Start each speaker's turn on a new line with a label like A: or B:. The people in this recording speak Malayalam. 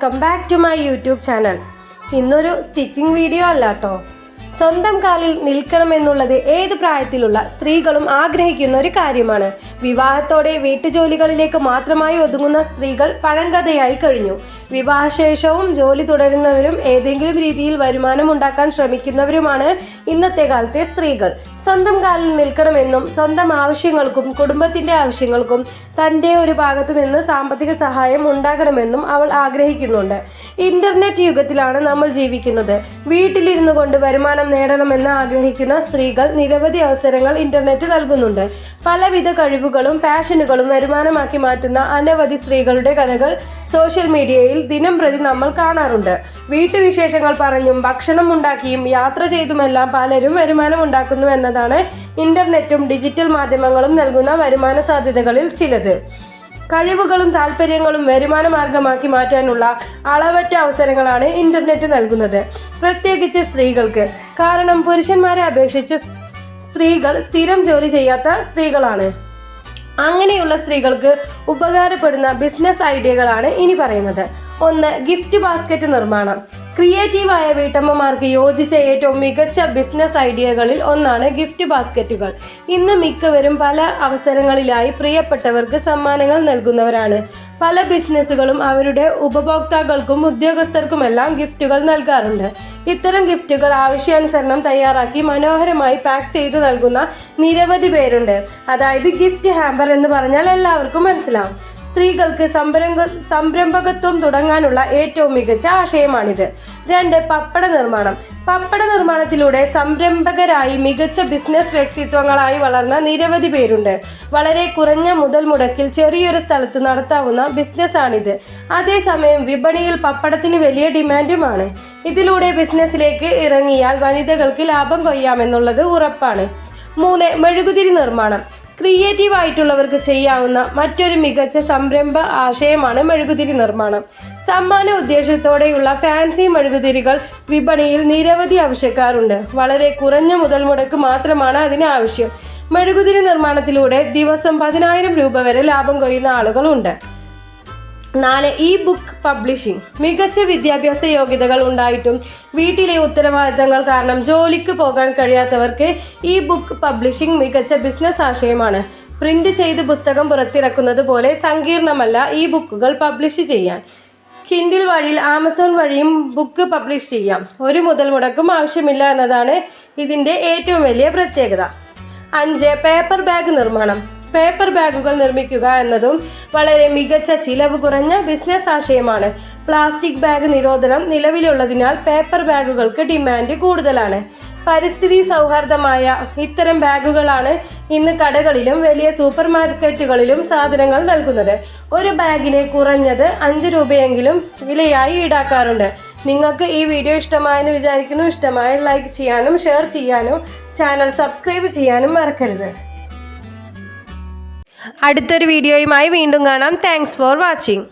A: Welcome back to my YouTube channel ഇന്നൊരു സ്റ്റിച്ചിങ് വീഡിയോ അല്ല കേട്ടോ സ്വന്തം കാലിൽ നിൽക്കണമെന്നുള്ളത് ഏത് പ്രായത്തിലുള്ള സ്ത്രീകളും ആഗ്രഹിക്കുന്ന ഒരു കാര്യമാണ്. വിവാഹത്തോടെ വീട്ടുജോലികളിലേക്ക് മാത്രമായി ഒതുങ്ങുന്ന സ്ത്രീകൾ പഴങ്കഥയായി കഴിഞ്ഞു. വിവാഹശേഷവും ജോലി തുടരുന്നവരും ഏതെങ്കിലും രീതിയിൽ വരുമാനം ഉണ്ടാക്കാൻ ശ്രമിക്കുന്നവരുമാണ് ഇന്നത്തെ കാലത്തെ സ്ത്രീകൾ. സ്വന്തം കാലിൽ നിൽക്കണമെന്നും സ്വന്തം ആവശ്യങ്ങൾക്കും കുടുംബത്തിന്റെ ആവശ്യങ്ങൾക്കും തന്റെ ഒരു ഭാഗത്ത് നിന്ന് സാമ്പത്തിക സഹായം ഉണ്ടാകണമെന്നും അവൾ ആഗ്രഹിക്കുന്നുണ്ട്. ഇന്റർനെറ്റ് യുഗത്തിലാണ് നമ്മൾ ജീവിക്കുന്നത്. വീട്ടിലിരുന്നു കൊണ്ട് വരുമാനം നേടണമെന്ന് ആഗ്രഹിക്കുന്ന സ്ത്രീകൾ നിരവധി അവസരങ്ങൾ ഇന്റർനെറ്റ് നൽകുന്നുണ്ട്. പലവിധ കഴിവുകളും പാഷനുകളും വരുമാനമാക്കി മാറ്റുന്ന അനവധി സ്ത്രീകളുടെ കഥകൾ സോഷ്യൽ മീഡിയയിൽ ദിനം പ്രതി നമ്മൾ കാണാറുണ്ട്. വീട്ടുവിശേഷങ്ങൾ പറഞ്ഞും ഭക്ഷണം ഉണ്ടാക്കിയും യാത്ര ചെയ്തുമെല്ലാം പലരും വരുമാനം ഉണ്ടാക്കുന്നു എന്നതാണ് ഇന്റർനെറ്റും ഡിജിറ്റൽ മാധ്യമങ്ങളും നൽകുന്ന വരുമാന സാധ്യതകളിൽ ചിലത്. കഴിവുകളും താല്പര്യങ്ങളും വരുമാന മാർഗമാക്കി മാറ്റാനുള്ള അളവറ്റ അവസരങ്ങളാണ് ഇന്റർനെറ്റ് നൽകുന്നത്. പ്രത്യേകിച്ച് സ്ത്രീകൾക്ക്. കാരണം പുരുഷന്മാരെ അപേക്ഷിച്ച് സ്ത്രീകൾ സ്ഥിരം ജോലി ചെയ്യാത്ത സ്ത്രീകളാണ്. അങ്ങനെയുള്ള സ്ത്രീകൾക്ക് ഉപകാരപ്പെടുന്ന ബിസിനസ് ഐഡിയകളാണ് ഇനി പറയുന്നത്. ഒന്ന് ഗിഫ്റ്റ് ബാസ്ക്കറ്റ് നിർമ്മാണം. ക്രിയേറ്റീവായ വീട്ടമ്മമാർക്ക് യോജിച്ച ഏറ്റവും മികച്ച ബിസിനസ് ഐഡിയകളിൽ ഒന്നാണ് ഗിഫ്റ്റ് ബാസ്ക്കറ്റുകൾ ഇന്ന് മിക്കവരും പല അവസരങ്ങളിലായി പ്രിയപ്പെട്ടവർക്ക് സമ്മാനങ്ങൾ നൽകുന്നവരാണ്. പല ബിസിനസ്സുകളും അവരുടെ ഉപഭോക്താക്കൾക്കും ഉദ്യോഗസ്ഥർക്കുമെല്ലാം ഗിഫ്റ്റുകൾ നൽകാറുണ്ട്. ഇത്തരം ഗിഫ്റ്റുകൾ ആവശ്യാനുസരണം തയ്യാറാക്കി മനോഹരമായി പാക്ക് ചെയ്ത് നൽകുന്ന നിരവധി പേരുണ്ട്. അതായത് ഗിഫ്റ്റ് ഹാമ്പർ എന്ന് പറഞ്ഞാൽ എല്ലാവർക്കും മനസ്സിലാവും. സ്ത്രീകൾക്ക് സംരംഭ സംരംഭകത്വം തുടങ്ങാനുള്ള ഏറ്റവും മികച്ച ആശയമാണിത്. രണ്ട് പപ്പട നിർമ്മാണം. പപ്പട നിർമ്മാണത്തിലൂടെ സംരംഭകരായി മികച്ച ബിസിനസ് വ്യക്തിത്വങ്ങളായി വളർന്ന നിരവധി പേരുണ്ട്. വളരെ കുറഞ്ഞ മുതൽ മുടക്കിൽ ചെറിയൊരു സ്ഥലത്ത് നടത്താവുന്ന ബിസിനസ്സാണിത്. അതേസമയം വിപണിയിൽ പപ്പടത്തിന് വലിയ ഡിമാൻഡുമാണ്. ഇതിലൂടെ ബിസിനസ്സിലേക്ക് ഇറങ്ങിയാൽ വനിതകൾക്ക് ലാഭം കൊയ്യാമെന്നുള്ളത് ഉറപ്പാണ്. മൂന്ന് മെഴുകുതിരി നിർമ്മാണം. ക്രിയേറ്റീവ് ആയിട്ടുള്ളവർക്ക് ചെയ്യാവുന്ന മറ്റൊരു മികച്ച സംരംഭ ആശയമാണ് മെഴുകുതിരി നിർമ്മാണം. സമ്മാന ഉദ്ദേശത്തോടെയുള്ള ഫാൻസി മെഴുകുതിരികൾ വിപണിയിൽ നിരവധി ആവശ്യക്കാരുണ്ട്. വളരെ കുറഞ്ഞ മുതൽ മുടക്ക് മാത്രമാണ് അതിന് ആവശ്യം. മെഴുകുതിരി നിർമ്മാണത്തിലൂടെ ദിവസം പതിനായിരം രൂപ വരെ ലാഭം കൊയ്യുന്ന ആളുകളുണ്ട്. നാല് ഇ ബുക്ക് പബ്ലിഷിംഗ് മികച്ച വിദ്യാഭ്യാസ യോഗ്യതകൾ ഉണ്ടായിട്ടും വീട്ടിലെ ഉത്തരവാദിത്തങ്ങൾ കാരണം ജോലിക്ക് പോകാൻ കഴിയാത്തവർക്ക് ഇ ബുക്ക് പബ്ലിഷിംഗ് മികച്ച ബിസിനസ് ആശയമാണ്. പ്രിന്റ് ചെയ്ത് പുസ്തകം പുറത്തിറക്കുന്നത് പോലെ സങ്കീർണമല്ല ഈ ബുക്കുകൾ പബ്ലിഷ് ചെയ്യാൻ. കിൻഡിൽ വഴിയിൽ ആമസോൺ വഴിയും ബുക്ക് പബ്ലിഷ് ചെയ്യാം. ഒരു മുതൽ മുടക്കും ആവശ്യമില്ല എന്നതാണ് ഇതിന്റെ ഏറ്റവും വലിയ പ്രത്യേകത. അഞ്ച് പേപ്പർ ബാഗ് നിർമ്മാണം. പേപ്പർ ബാഗുകൾ നിർമ്മിക്കുക എന്നതും വളരെ മികച്ച ചിലവ് കുറഞ്ഞ ബിസിനസ് ആശയമാണ്. പ്ലാസ്റ്റിക് ബാഗ് നിരോധനം നിലവിലുള്ളതിനാൽ പേപ്പർ ബാഗുകൾക്ക് ഡിമാൻഡ് കൂടുതലാണ്. പരിസ്ഥിതി സൗഹാർദ്ദമായ ഇത്തരം ബാഗുകളാണ് ഇന്ന് കടകളിലും വലിയ സൂപ്പർ മാർക്കറ്റുകളിലും സാധനങ്ങൾ നൽകുന്നത്. ഒരു ബാഗിന് കുറഞ്ഞത് അഞ്ച് രൂപയെങ്കിലും വിലയായി ഈടാക്കാറുണ്ട്. നിങ്ങൾക്ക് ഈ വീഡിയോ ഇഷ്ടമായെന്ന് വിചാരിക്കുന്നു. ഇഷ്ടമായ ലൈക്ക് ചെയ്യാനും ഷെയർ ചെയ്യാനും ചാനൽ സബ്സ്ക്രൈബ് ചെയ്യാനും മറക്കരുത്. അടുത്തൊരു വീഡിയോയുമായി വീണ്ടും കാണാം. Thanks for watching